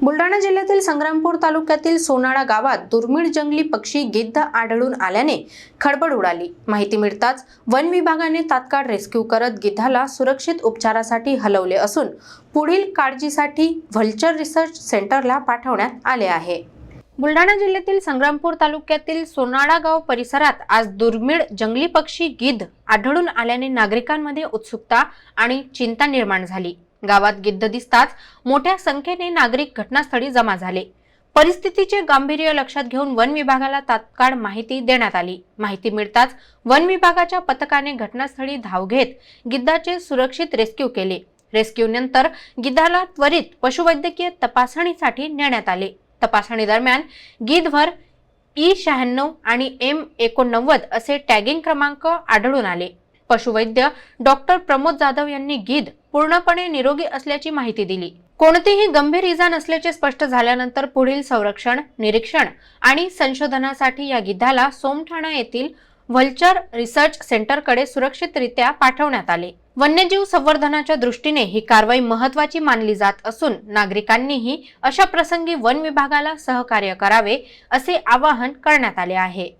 बुलढाणा जिल्ह्यातील संग्रामपूर तालुक्यातील सोनाळा गावात दुर्मिळ जंगली पक्षी गिद्ध आढळून आल्याने खळबळ उडाली. माहिती मिळताच वन विभागाने तात्काळ रेस्क्यू करत गिद्धाला सुरक्षित उपचारासाठी हलवले असून पुढील काळजीसाठी व्हल्चर रिसर्च सेंटरला पाठवण्यात आले आहे. बुलढाणा जिल्ह्यातील संग्रामपूर तालुक्यातील सोनाळा गाव परिसरात आज दुर्मिळ जंगली पक्षी गिद्ध आढळून आल्याने नागरिकांमध्ये उत्सुकता आणि चिंता निर्माण झाली. गावात गिद्ध दिसताच मोठ्या संख्येने नागरिक घटनास्थळी जमा झाले. परिस्थितीचे गांभीर्य लक्षात घेऊन वन विभागाला तात्काळ माहिती देण्यात आली. माहिती मिळताच वन विभागाच्या पथकाने घटनास्थळी धाव घेत गिद्धाचे सुरक्षित रेस्क्यू केले. रेस्क्यू नंतर गिद्धाला त्वरित पशुवैद्यकीय तपासणीसाठी नेण्यात आले. तपासणी दरम्यान गिद्धवर ई शहाण्णव आणि एम एकोणनव्वद असे टॅगिंग क्रमांक आढळून आले. पशुवैद्य डॉक्टर प्रमोद जाधव यांनी गिद्ध पूर्णपणे निरोगी असल्याची माहिती दिली. कोणतीही गंभीर इजा नसल्याचे स्पष्ट झाल्यानंतर पुढील संरक्षण निरीक्षण आणि संशोधनासाठी या गिद्धाला सोमठाणा येथील व्हल्चर रिसर्च सेंटरकडे सुरक्षितरित्या पाठवण्यात आले. वन्यजीव संवर्धनाच्या दृष्टीने ही कारवाई महत्वाची मानली जात असून नागरिकांनीही अशा प्रसंगी वन विभागाला सहकार्य करावे असे आवाहन करण्यात आले आहे.